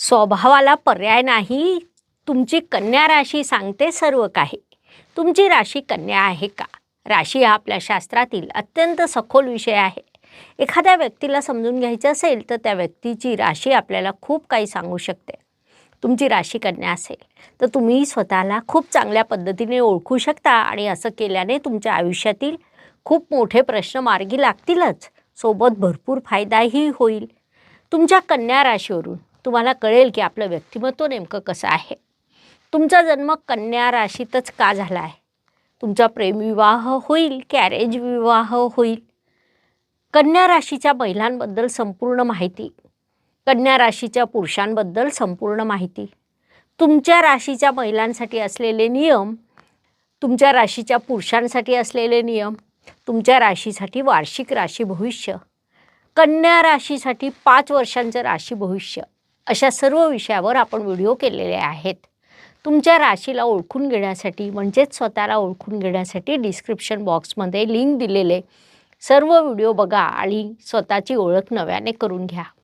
स्वभावाला पर्याय नाही. तुमची कन्या राशी सांगते सर्व काही. तुमची राशी कन्या आहे का? राशी हा आपल्या शास्त्रातील अत्यंत सखोल विषय आहे. एखाद्या व्यक्तीला समजून घ्यायचं असेल तर त्या व्यक्तीची राशी आपल्याला खूप काही सांगू शकते. तुमची राशी कन्या असेल तर तुम्ही स्वतःला खूप चांगल्या पद्धतीने ओळखू शकता आणि असं केल्याने तुमच्या आयुष्यातील खूप मोठे प्रश्न मार्गी लागतीलच. सोबत भरपूर फायदाही होईल. तुमच्या कन्या राशीवरून तुम्हाला कळेल की आपलं व्यक्तिमत्व नेमकं कसं आहे. तुमचा जन्म कन्या राशीतच का झाला आहे? तुमचा प्रेमविवाह होईल की अरेंज विवाह होईल? कन्या राशीच्या महिलांबद्दल संपूर्ण माहिती. कन्या राशीच्या पुरुषांबद्दल संपूर्ण माहिती. तुमच्या राशीच्या महिलांसाठी असलेले नियम तुमच्या राशीच्या पुरुषांसाठी असलेले नियम तुमच्या राशीसाठी वार्षिक राशी भविष्य. कन्या राशीसाठी पाच वर्षांचं राशी भविष्य. अशा सर्व विषयावर आपण व्हिडिओ केलेले आहेत. तुमच्या राशीला ओळखून घेण्यासाठी म्हणजेच स्वतःला ओळखून घेण्यासाठी डिस्क्रिप्शन बॉक्समध्ये लिंक दिलेले सर्व व्हिडिओ बघा आणि स्वतःची ओळख नव्याने करून घ्या.